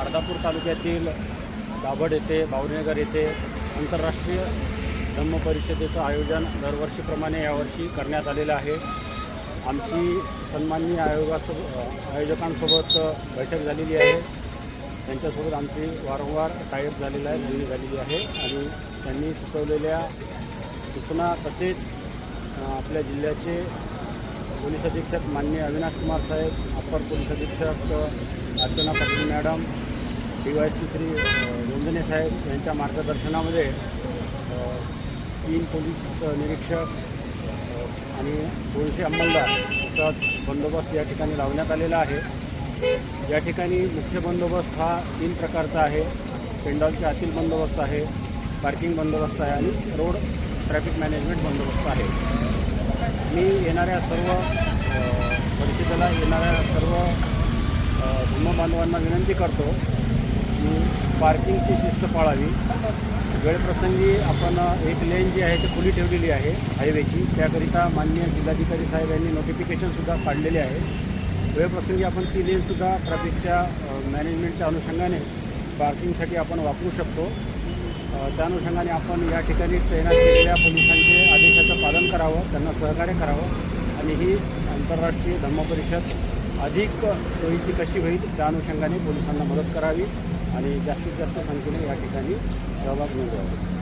अर्धापूर तालुक्यातील दाभड येथे भावनगर येथे आंतरराष्ट्रीय धम्म परिषदेचं आयोजन दरवर्षीप्रमाणे यावर्षी करण्यात आलेलं आहे. आमची सन्माननीय आयोगासोबत आयोजकांसोबत बैठक झालेली आहे. त्यांच्यासोबत आमची वारंवार टायअप झालेला आहे बोलणी झालेली आहे आणि त्यांनी सुचवलेल्या सूचना तसेच आपल्या जिल्ह्याचे पोलीस अधीक्षक माननीय अविनाश कुमार साहेब अप्पर पोलीस अधीक्षक Archana Patil madam D Y C Shri अ, साहेब यांच्या मार्गदर्शनामध्ये तीन पोलीस निरीक्षक आणि दोनशे अंमलदारचा बंदोबस्त या ठिकाणी लावण्यात आलेला आहे. या ठिकाणी मुख्य बंदोबस्त हा तीन प्रकारचा आहे. पेंडॉलच्या आतील बंदोबस्त आहे पार्किंग बंदोबस्त आहे आणि रोड ट्रॅफिक मॅनेजमेंट बंदोबस्त आहे. मी येणाऱ्या सर्व परिषदेला येणाऱ्या सर्व धर्मबांधवांना विनंती करतो पार्किंगची शिस्त पाळावी. वेळप्रसंगी आपण एक लेन जी आहे ती खुली ठेवलेली आहे हायवेची त्याकरिता माननीय जिल्हाधिकारी साहेब यांनी नोटिफिकेशनसुद्धा काढलेले आहे. वेळप्रसंगी आपण ती लेनसुद्धा ट्रॅफिकच्या मॅनेजमेंटच्या अनुषंगाने पार्किंगसाठी आपण वापरू शकतो. त्या अनुषंगाने आपण या ठिकाणी तैनात केलेल्या पोलिसांचे आदेशाचं पालन करावं त्यांना सहकार्य करावं आणि ही आंतरराष्ट्रीय धर्मपरिषद अधिक सोयीची कशी होईल त्या अनुषंगाने पोलिसांना मदत करावी. आणि जास्तीत जास्त संख्येने या ठिकाणी सहभाग नोंदवावा